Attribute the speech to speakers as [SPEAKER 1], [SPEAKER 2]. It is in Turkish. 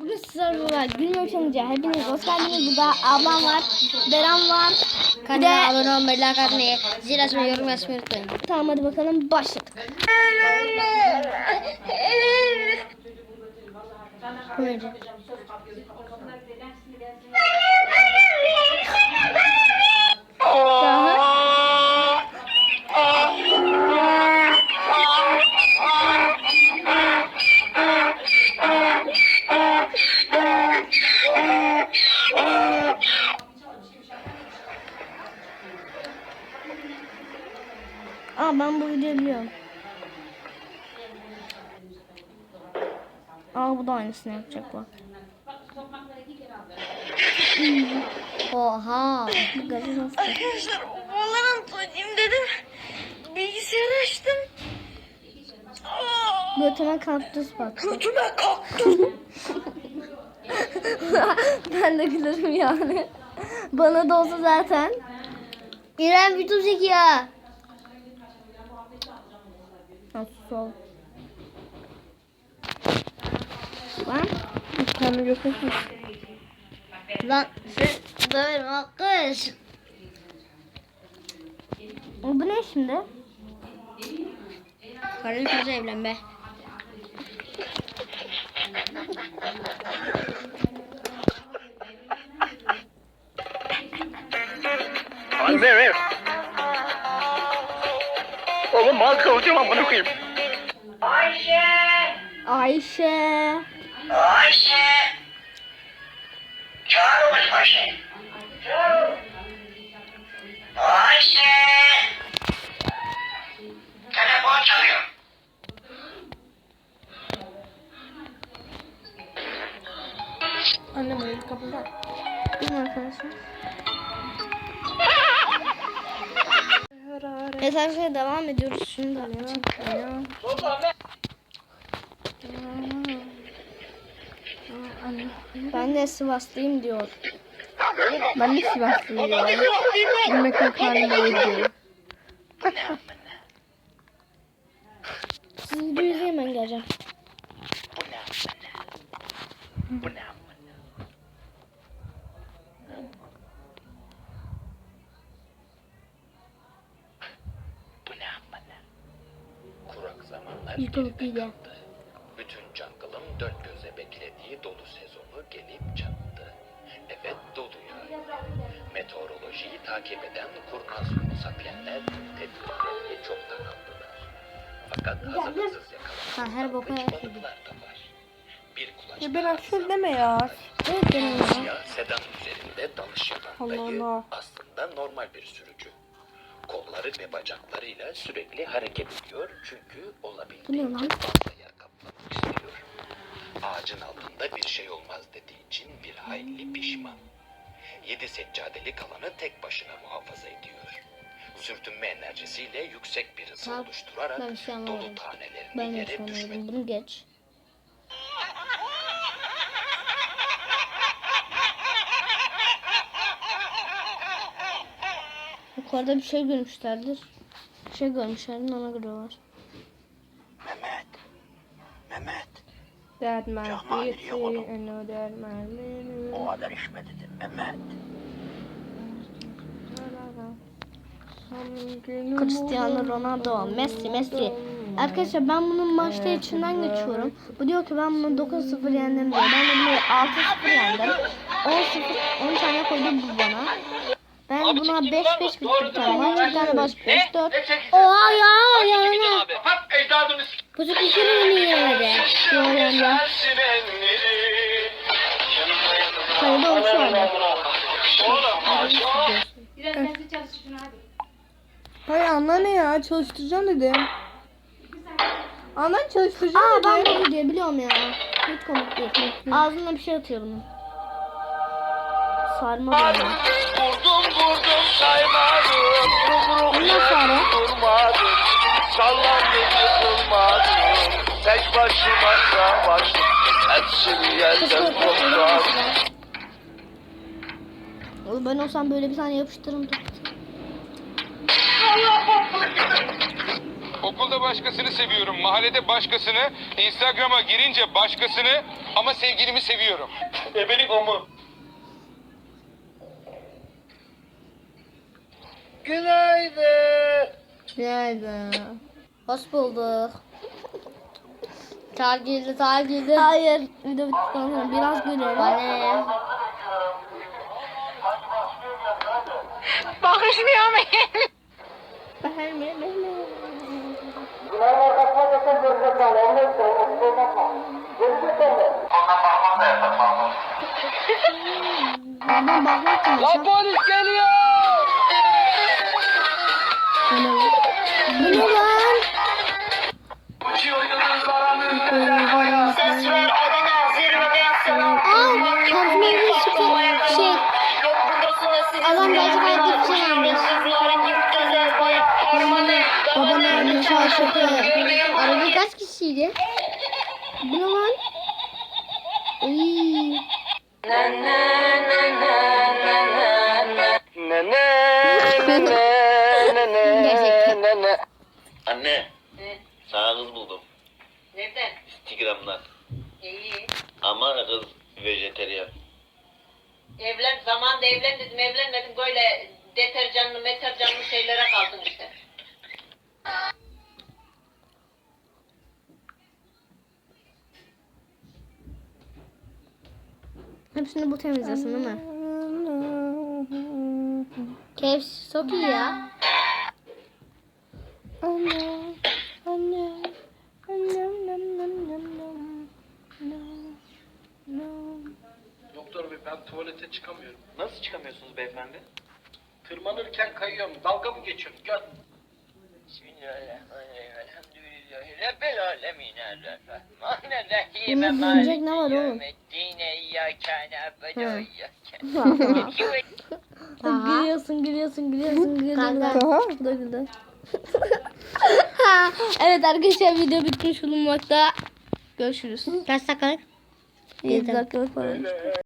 [SPEAKER 1] Bugün sizlerle Gülmüyor Challenge hepiniz hoş geldiniz. Burada ablam var, Beren var.
[SPEAKER 2] Kanalıma abone olmayı, like atmayı, zil açmayı, yorum yazmayı unutmayın.
[SPEAKER 1] tamam hadi bakalım başladık.
[SPEAKER 2] Böyle.
[SPEAKER 1] Aa bu da aynısını yapacak bak.
[SPEAKER 2] Oha.
[SPEAKER 1] Nasıl?
[SPEAKER 3] Arkadaşlar Valorant oynayayım dedim. Bilgisayarı açtım.
[SPEAKER 1] Götüme kaktüs baktı.
[SPEAKER 3] Götüme kalktı.
[SPEAKER 1] ben de gülerim yani. Bana da olsa zaten.
[SPEAKER 2] İrem video çekiyor.
[SPEAKER 1] Ha sol. Lan.
[SPEAKER 2] Kendi göstersin. Lan siz döverim arkadaş.
[SPEAKER 1] Bu ne şimdi?
[SPEAKER 2] Karılı kızı evlen be.
[SPEAKER 4] Anne. Oğlum mal kıvırcım amına koyayım.
[SPEAKER 1] Ayşe.
[SPEAKER 3] Ayşe. Çağır oğlum Ayşe. Ayşe. Telefon çalıyor.
[SPEAKER 2] Annem öyle kapıda.
[SPEAKER 1] Değil mi arkadaşlar? Arkadaşlar devam ediyoruz. Şunu da alayım. Ben de Sivaslıyım diyor.
[SPEAKER 2] Ben de Sivaslıyım ya. Bilmek yok halimde diyor.
[SPEAKER 1] Siz bir izleyin ben geleceğim.
[SPEAKER 4] Kurak zamanlar
[SPEAKER 2] Yıkılıp gidiyor.
[SPEAKER 4] Bütün jungle'ın dört göze beklediği dolu gelip çattı. Evet dolu yağıyor. Meteorolojiyi takip eden kurnaz homo sapienler tedbirlerini çoktan aldılar. Fakat hazırlıksız
[SPEAKER 2] Ha, her boka
[SPEAKER 4] balıklar da var. Bir kulaç
[SPEAKER 5] Ya ben aksın deme ya.
[SPEAKER 1] Evet benim ya.
[SPEAKER 4] Siyah sedan üzerinde dalış yapan dayı aslında normal bir sürücü. Kolları ve bacaklarıyla sürekli hareket ediyor çünkü olabildiğince Ağacın altında bir şey olmaz dediği için bir hayli pişman. Yedi seccadelik alanı tek başına muhafaza ediyor. Sürtünme enerjisiyle yüksek bir hız
[SPEAKER 2] Tamam,
[SPEAKER 4] oluşturarak
[SPEAKER 2] ben bir şey
[SPEAKER 4] dolu
[SPEAKER 2] anlamadım.
[SPEAKER 4] tanelerini
[SPEAKER 1] Ben de
[SPEAKER 4] yere düşmek.
[SPEAKER 1] Bunu geç. Yukarıda bir şey görmüşlerdir. Bir şey görmüşlerdir ona göre var.
[SPEAKER 4] Mehmet. Mehmet.
[SPEAKER 5] That might be
[SPEAKER 4] nereye koydun?
[SPEAKER 5] I know that might be
[SPEAKER 4] O kadar içme dedim Mehmet.
[SPEAKER 1] Cristiano Ronaldo, Messi, Messi. Arkadaşlar ben bunun maçta içinden geçiyorum. Bu diyor ki ben bunu 9-0 yendim diyor. Ben de bunu 6-0 yendim. 10-0, 10 tane koydu bu bana. Ben buna 5-5 bitti bir tane maç. Bir tane baş 5-4. Oha ya ya.
[SPEAKER 4] Bak ecdadını
[SPEAKER 2] Bu çok iki oynayamadı.
[SPEAKER 1] Yo yendi. Sayıda olmuş yani.
[SPEAKER 5] Hayır anla ne ya çalıştıracağım dedim. Anan çalıştıracağım
[SPEAKER 1] Aa ben
[SPEAKER 5] dedim.
[SPEAKER 1] bu videoyu biliyorum ya. Hiç komik değil. Ağzına bir şey atıyor bunun. Sarma böyle.
[SPEAKER 4] Vurdum saymadım Yumruk
[SPEAKER 1] Bunlar fare.
[SPEAKER 4] durmadım Sallandım yıkılmadım Tek başıma savaştım Hepsini yerden topladım
[SPEAKER 1] Oğlum ben olsam böyle bir tane yapıştırırım.
[SPEAKER 6] Okulda başkasını seviyorum, mahallede başkasını, Instagram'a girince başkasını ama sevgilimi seviyorum. Ebelik o mu? Günaydın.
[SPEAKER 5] Günaydın.
[SPEAKER 1] Hoş bulduk. Takildi takildi. Hayır. Video bittikten sonra biraz görelim. Ne? Oradan bakmak için.
[SPEAKER 6] polis geliyor.
[SPEAKER 1] Ölmüş şaşırdı. Arada kaç kişiydi? Bu ne lan? Gerçekten.
[SPEAKER 7] Anne. Sana kız buldum.
[SPEAKER 3] Nereden?
[SPEAKER 7] Instagram'dan.
[SPEAKER 3] İyi.
[SPEAKER 7] Ama kız vejeteryan.
[SPEAKER 3] Evlen zamanında evlen dedim evlenmedim böyle deterjanlı meterjanlı şeylere kaldın
[SPEAKER 1] Hepsini bu temizlesin değil mi? KFC çok iyi ya.
[SPEAKER 5] Anne. Anne. Annem nem nem nem nem.
[SPEAKER 8] Doktor bey ben tuvalete çıkamıyorum.
[SPEAKER 7] Nasıl çıkamıyorsunuz beyefendi?
[SPEAKER 8] Tırmanırken kayıyorum. Dalga mı geçiyorum? Gel.
[SPEAKER 7] Bismillahirrahmanirrahim. Rabbil alemin. Rahmanirrahim.
[SPEAKER 1] Bunda diyecek ne var oğlum? Gülüyorsun, gülüyorsun, gülüyorsun, gülüyorsun.
[SPEAKER 5] Tamam.
[SPEAKER 1] Bu da güldü. evet arkadaşlar video bitmiş bulunmakta. Görüşürüz. Kaç dakika?
[SPEAKER 5] 7 dakikalık falan.